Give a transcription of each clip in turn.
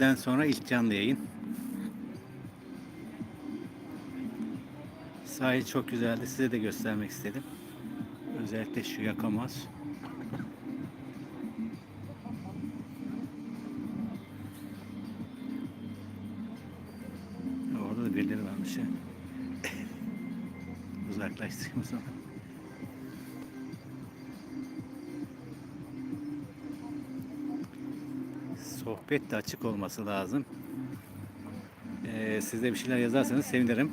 Den sonra ilk canlı yayın. Sahil çok güzeldi. Size de göstermek istedim. Özellikle şu yakamaz. De açık olması lazım. Ee, siz de bir şeyler yazarsanız sevinirim.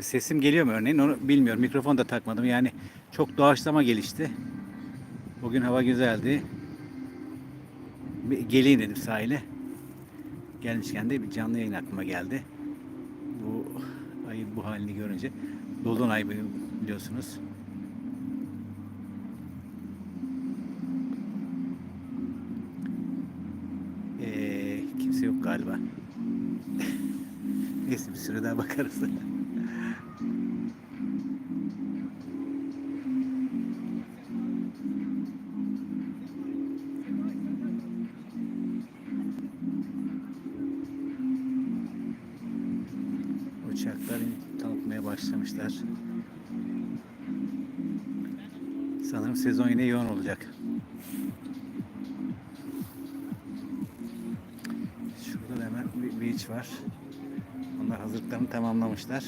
Sesim geliyor mu örneğin onu bilmiyorum. Mikrofon da takmadım. Yani çok doğaçlama gelişti. Bugün hava güzeldi. Bir geleyim dedim sahile. Gelmişken de bir canlı yayın aklıma geldi. Bu ayın bu halini görünce. Dolunay biliyorsunuz. Galiba. Neyse bir süre daha bakarız. Uçaklar kalkmaya başlamışlar. Sanırım sezon yine yoğun olacak. Var. Onlar hazırlıklarını tamamlamışlar.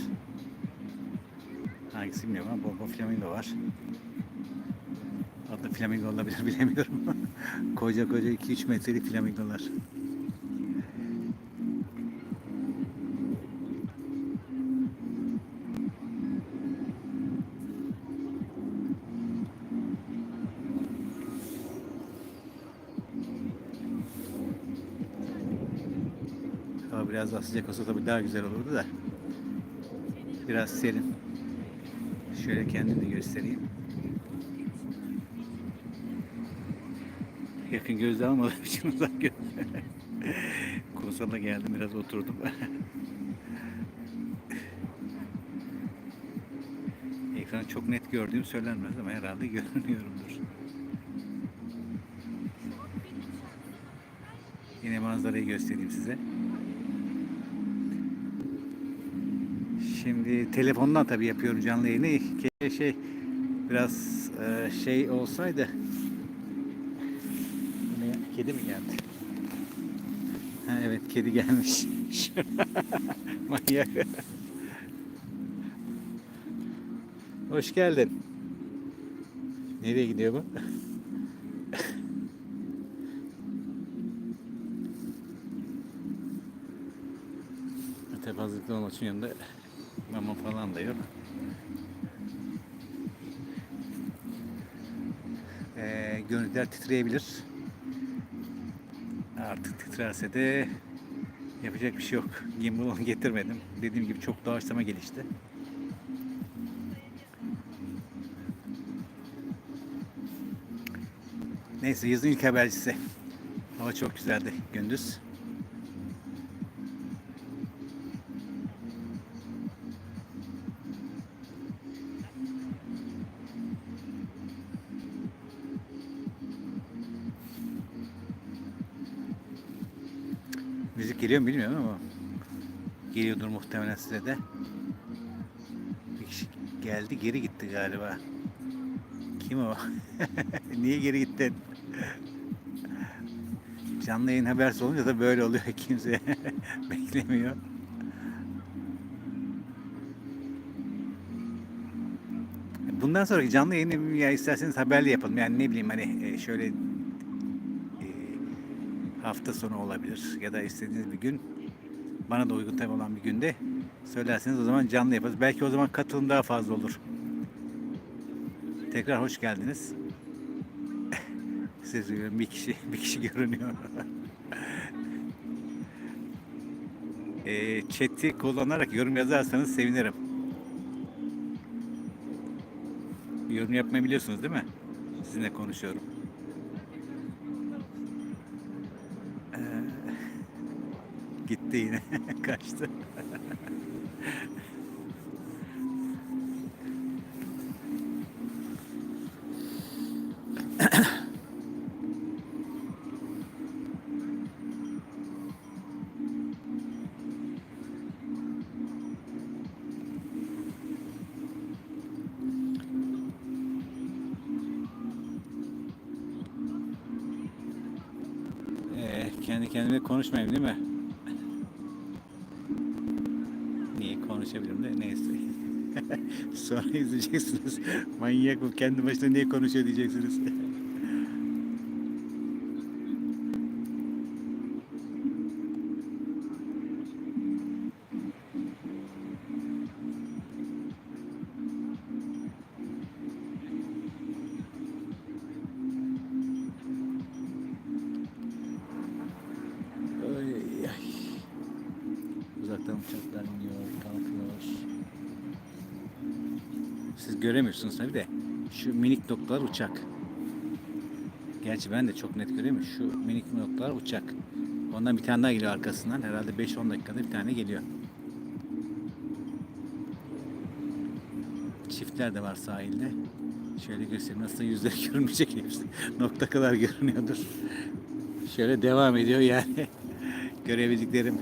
Hangisi bilmiyorum ama Bobo Flamingo var. Adı Flamingo olabilir bilemiyorum. koca koca 2-3 metrelik flamingolar. Biraz daha sıcak olsa tabii daha güzel olurdu da. Biraz serin. Şöyle kendimi göstereyim. Yakın gözle almadığım için uzak göz. Kumsala geldim biraz oturdum. Ekranı çok net gördüğüm söylenmez ama herhalde görünüyorumdur. Yine manzarayı göstereyim size. Şimdi telefondan tabii yapıyorum canlı yayını. Ke- Şey biraz e, şey olsaydı. Ne? Kedi mi geldi? Ha, evet kedi gelmiş. Manyak. Hoş geldin. Nereye gidiyor bu? Tabi hazırlıklı olmak için yanında mama falan da yok. Ee, görüntüler titreyebilir. Artık titrerse de yapacak bir şey yok. Gimbal'ı getirmedim. Dediğim gibi çok doğaçlama gelişti. Neyse yazın ilk habercisi. Hava çok güzeldi gündüz. Geliyor mu bilmiyorum ama geliyordur muhtemelen size de. Bir kişi geldi geri gitti galiba. Kim o? Niye geri gittin? Canlı yayın habersi olunca da böyle oluyor. Kimse beklemiyor. Bundan sonraki canlı yayını ya isterseniz haberli yapalım. Yani ne bileyim hani e, şöyle hafta sonu olabilir ya da istediğiniz bir gün bana da uygun tabi olan bir günde söylerseniz o zaman canlı yaparız. Belki o zaman katılım daha fazla olur. Tekrar hoş geldiniz. Siz bir kişi bir kişi görünüyor. e, chat'i kullanarak yorum yazarsanız sevinirim. Yorum yapmayı biliyorsunuz değil mi? Sizinle konuşuyorum. gitti yine. Kaçtı. Eh, kendi kendine konuşmayayım değil mi? Konuşabilirim de neyse. Sonra izleyeceksiniz. Manyak bu kendi başına niye konuşuyor diyeceksiniz. göremiyorsunuz tabi de. Şu minik noktalar uçak. Gerçi ben de çok net göremiyorum. Şu minik noktalar uçak. Ondan bir tane daha geliyor arkasından. Herhalde 5-10 dakikada bir tane geliyor. Çiftler de var sahilde. Şöyle göstereyim nasıl yüzleri görünmeyecek hepsi. Nokta kadar görünüyordur. Şöyle devam ediyor yani. Görebildiklerim.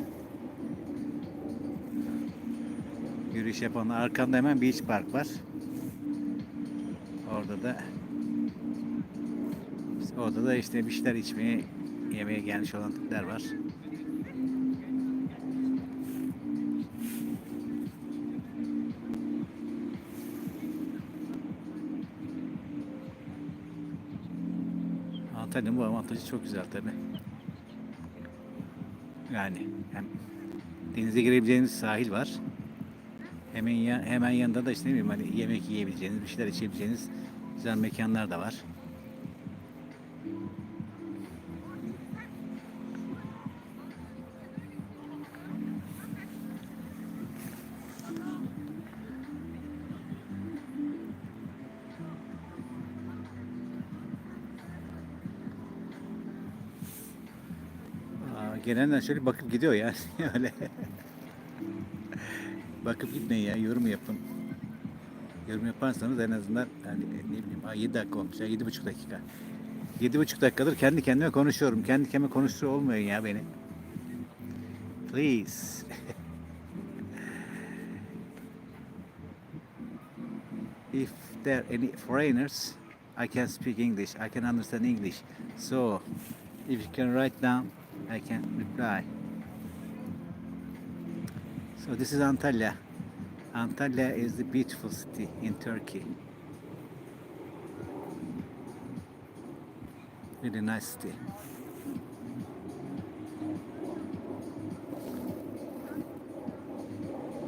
Yürüyüş yapanlar. Arkamda hemen Beach Park var. Orada da orada da işte bir şeyler içmeye yemeğe gelmiş olan tipler var. Antalya'nın bu avantajı çok güzel tabi. Yani hem denize girebileceğiniz sahil var. Hemen ya, hemen yanında da işte ne bileyim hani yemek yiyebileceğiniz, bir şeyler içebileceğiniz güzel mekanlar da var. Genelde şöyle bakıp gidiyor ya öyle. bakıp gitmeyin ya yorum yapın. Yorum yaparsanız en azından hani ne bileyim aa, 7 dakika olmuş ya 7,5 dakika. 7,5 dakikadır kendi kendime konuşuyorum. Kendi kendime konuşturuyor olmayın ya beni. Please. If there are any foreigners, I can speak English. I can understand English. So, if you can write down, I can reply. So this is Antalya. Antalya is the beautiful city in Turkey. Really nice city.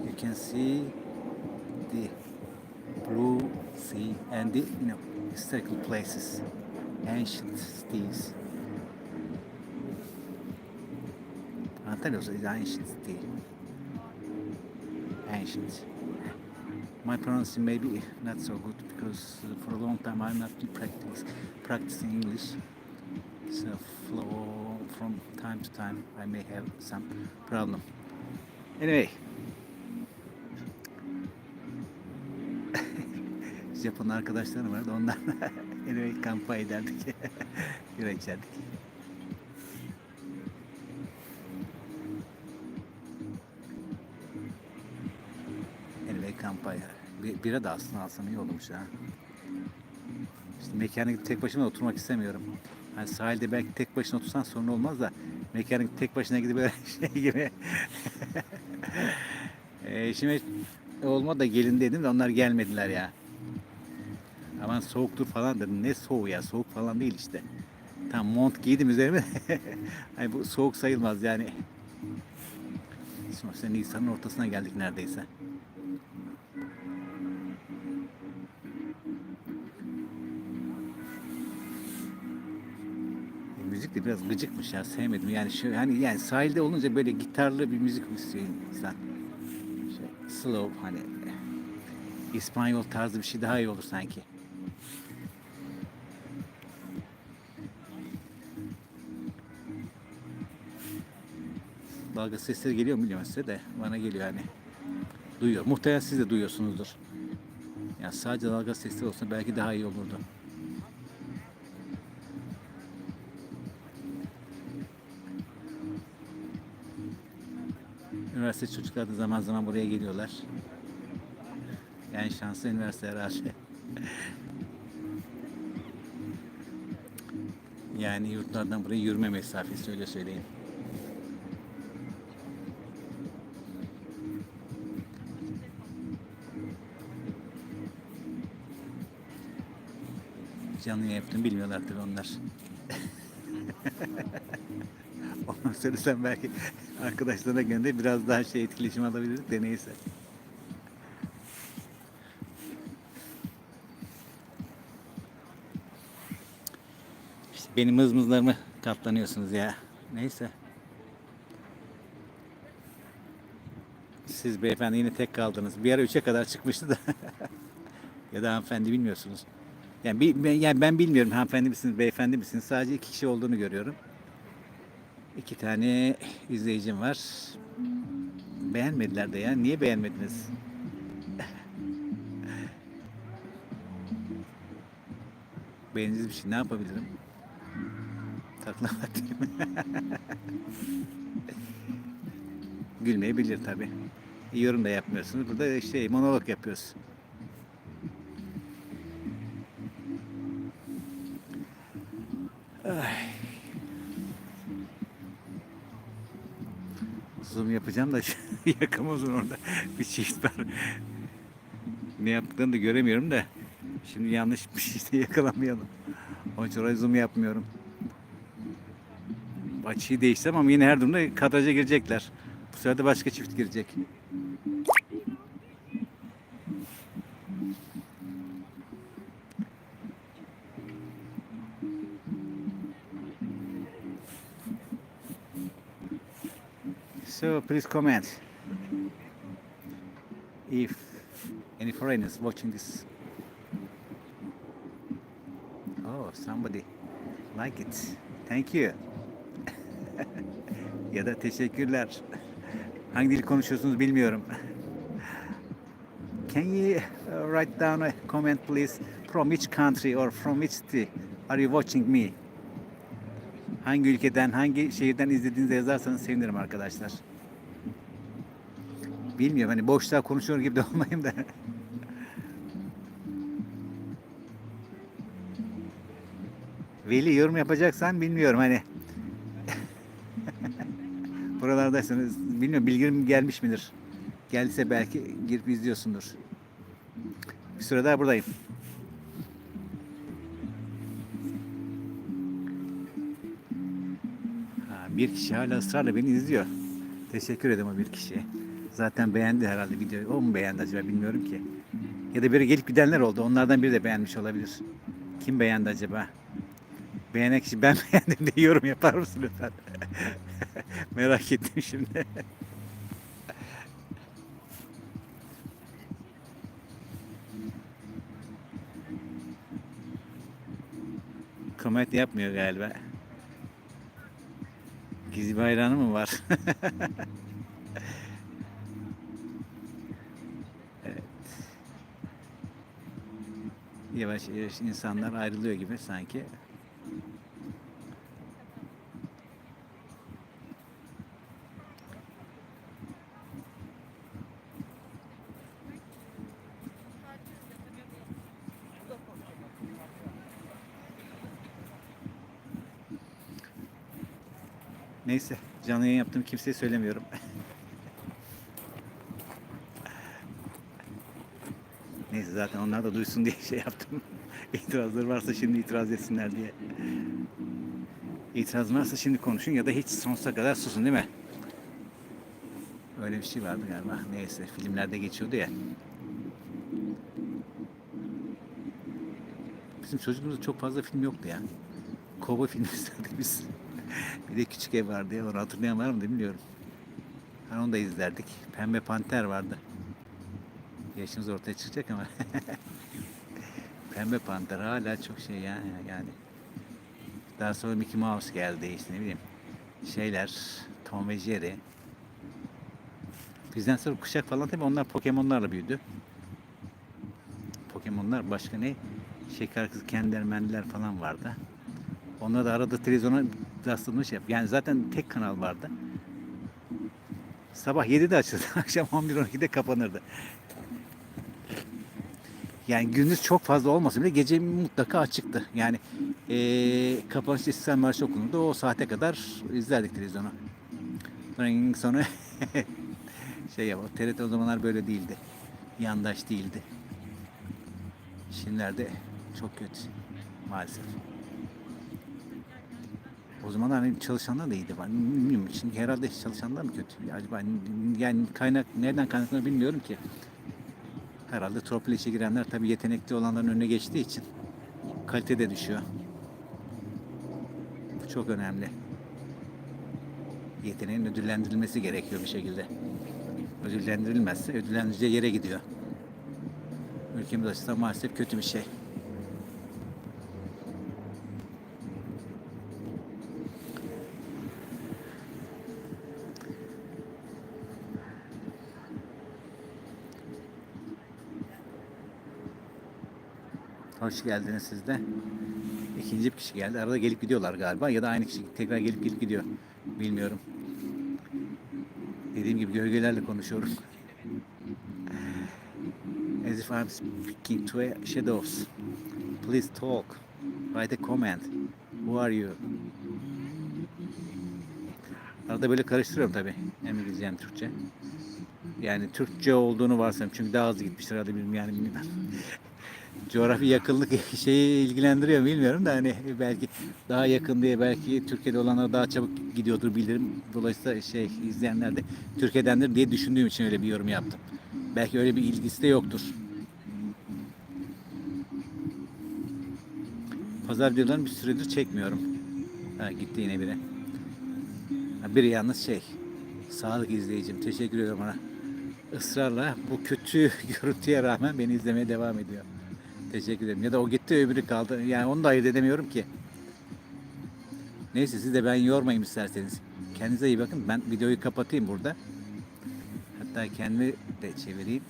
You can see the blue sea and the you know historical places, ancient cities. Antalya also an ancient city. Ancient. My pronunciation may be not so good because uh, for a long time I'm not been practicing English. So from time to time I may have some problem. Anyway. Japon arkadaşlarım vardı onlarla anyway kampa ederdik. Bira içerdik. Anyway kampanya. Bir, bira da aslında alsam iyi olmuş ha. İşte mekana tek başıma oturmak istemiyorum. Hani sahilde belki tek başına otursan sorun olmaz da mekana tek başına gidip böyle şey gibi. e, şimdi olma da gelin dedim de onlar gelmediler ya. Aman soğuktur falan dedim. Ne soğuğu ya? Soğuk falan değil işte. Tam mont giydim üzerime. hani bu soğuk sayılmaz yani. Sonuçta Nisan'ın ortasına geldik neredeyse. Biraz gıcıkmış ya sevmedim yani şu hani yani sahilde olunca böyle gitarlı bir müzik istiyor insan. Şey, slow hani İspanyol tarzı bir şey daha iyi olur sanki. Dalga sesleri geliyor mu bilmiyorum size de bana geliyor hani. Duyuyor. Muhtemelen siz de duyuyorsunuzdur. Ya sadece dalga sesleri olsa belki daha iyi olurdu. Üniversite çocuklar da zaman zaman buraya geliyorlar. Yani şanslı üniversite herhalde. Yani yurtlardan buraya yürüme mesafesi öyle söyleyeyim. Canlı yaptım bilmiyorlar tabii onlar. Onu söylesem belki arkadaşlarına gönder biraz daha şey etkileşim alabilirdik de neyse. İşte benim mızmızlarımı katlanıyorsunuz ya. Neyse. Siz beyefendi yine tek kaldınız. Bir ara 3'e kadar çıkmıştı da. ya da hanımefendi bilmiyorsunuz. Yani, yani ben bilmiyorum hanımefendi misiniz, beyefendi misiniz. Sadece iki kişi olduğunu görüyorum. İki tane izleyicim var. Beğenmediler de ya. Niye beğenmediniz? Beğendiğiniz bir şey ne yapabilirim? Taklamak değil mi? Gülmeyebilir tabi. Yorum da yapmıyorsunuz. Burada şey monolog yapıyoruz. Yapacağım da yakamazsın orada. Bir çift var. Ne yaptıklarını da göremiyorum da. Şimdi yanlış bir şey yakalamayalım. Onun için oraya zoom yapmıyorum. Açıyı değiştirdim ama yine her durumda kadraja girecekler. Bu sefer de başka çift girecek. So please comment if any foreigners watching this. Oh, somebody like it. Thank you. ya da teşekkürler. Hangi dil konuşuyorsunuz bilmiyorum. Can you uh, write down a comment please from which country or from which city are you watching me? Hangi ülkeden, hangi şehirden izlediğinizi yazarsanız sevinirim arkadaşlar. Bilmiyorum hani boşluğa konuşuyor gibi de olmayayım da. Veli yorum yapacaksan bilmiyorum hani. Buralardaysanız bilmiyorum bilgilim gelmiş midir? Geldiyse belki girip izliyorsundur. Bir süre daha buradayım. Ha, bir kişi hala ısrarla beni izliyor. Teşekkür ederim o bir kişiye. Zaten beğendi herhalde videoyu. O mu beğendi acaba bilmiyorum ki. Ya da biri gelip gidenler oldu. Onlardan biri de beğenmiş olabilir. Kim beğendi acaba? Beğenen kişi ben beğendim diye yorum yapar mısın lütfen? Merak ettim şimdi. Komet yapmıyor galiba. Gizli bayranı mı var? Yavaş yavaş insanlar ayrılıyor gibi sanki. Neyse canlı yayın yaptım kimseye söylemiyorum. Neyse zaten onlar da duysun diye şey yaptım. İtirazları varsa şimdi itiraz etsinler diye. İtiraz varsa şimdi konuşun ya da hiç sonsuza kadar susun değil mi? Öyle bir şey vardı galiba. Neyse filmlerde geçiyordu ya. Bizim çocukluğumuzda çok fazla film yoktu ya. Kova filmi izlerdik biz. bir de küçük ev vardı ya. Onu hatırlayan var mı bilmiyorum. Hani onu da izlerdik. Pembe Panter vardı. Yaşımız ortaya çıkacak ama. Pembe Panter hala çok şey ya yani. Daha sonra Mickey Mouse geldi işte ne bileyim. Şeyler, Tom ve Jerry. Bizden sonra kuşak falan tabii onlar Pokemon'larla büyüdü. Pokemon'lar başka ne? Şeker kız kendermenler falan vardı. Onlar da arada televizyona rastlamış yap. Yani zaten tek kanal vardı. Sabah 7'de açıldı. Akşam 11-12'de kapanırdı. Yani gündüz çok fazla olmasa bile gece mutlaka açıktı. Yani Ee, kapanış İstiklal Marşı okunurdu. O saate kadar izlerdik televizyonu. Ring sonra şey ya o TRT o zamanlar böyle değildi. Yandaş değildi. Şimdilerde çok kötü maalesef. O zaman hani çalışanlar da iyiydi. Bilmiyorum. Şimdi herhalde çalışanlar mı kötü? Acaba yani kaynak nereden kaynaklanıyor bilmiyorum ki. Herhalde torpil işe girenler tabii yetenekli olanların önüne geçtiği için kalite de düşüyor. Bu çok önemli. Yeteneğin ödüllendirilmesi gerekiyor bir şekilde. Ödüllendirilmezse ödüllendireceği yere gidiyor. Ülkemiz açısından maalesef kötü bir şey. Hoş geldiniz siz de. İkinci bir kişi geldi. Arada gelip gidiyorlar galiba ya da aynı kişi tekrar gelip gelip gidiyor. Bilmiyorum. Dediğim gibi gölgelerle konuşuyorum. As if I'm speaking to a shadows. Please talk. Write a comment. Who are you? Arada böyle karıştırıyorum tabii. Hem İngilizce hem Türkçe. Yani Türkçe olduğunu varsayıyorum. Çünkü daha hızlı gitmiştir herhalde bilmiyorum yani bilmiyorum. Coğrafi yakınlık şeyi ilgilendiriyor bilmiyorum da hani belki daha yakın diye belki Türkiye'de olanlar daha çabuk gidiyordur bilirim. Dolayısıyla şey izleyenler de Türkiye'dendir diye düşündüğüm için öyle bir yorum yaptım. Belki öyle bir ilgisi de yoktur. Pazar videolarını bir süredir çekmiyorum. Ha, gitti yine biri. Ha, biri yalnız şey, sağlık izleyicim. Teşekkür ediyorum ona. Israrla bu kötü görüntüye rağmen beni izlemeye devam ediyor. Teşekkür ederim. Ya da o gitti öbürü kaldı. Yani onu da ayırt edemiyorum ki. Neyse siz de ben yormayayım isterseniz. Kendinize iyi bakın. Ben videoyu kapatayım burada. Hatta kendimi de çevireyim.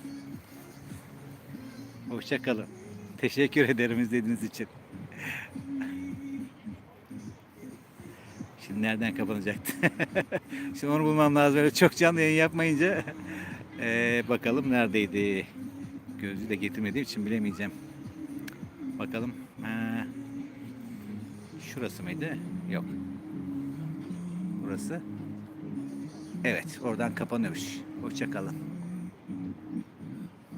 Hoşça kalın. Teşekkür ederim izlediğiniz için. Şimdi nereden kapanacaktı? Şimdi onu bulmam lazım. Böyle çok canlı yayın yapmayınca. Ee, bakalım neredeydi? Gözlüğü de getirmediğim için bilemeyeceğim. Bakalım. Ha, şurası mıydı? Yok. Burası. Evet, oradan kapanıyormuş. Hoşça kalın.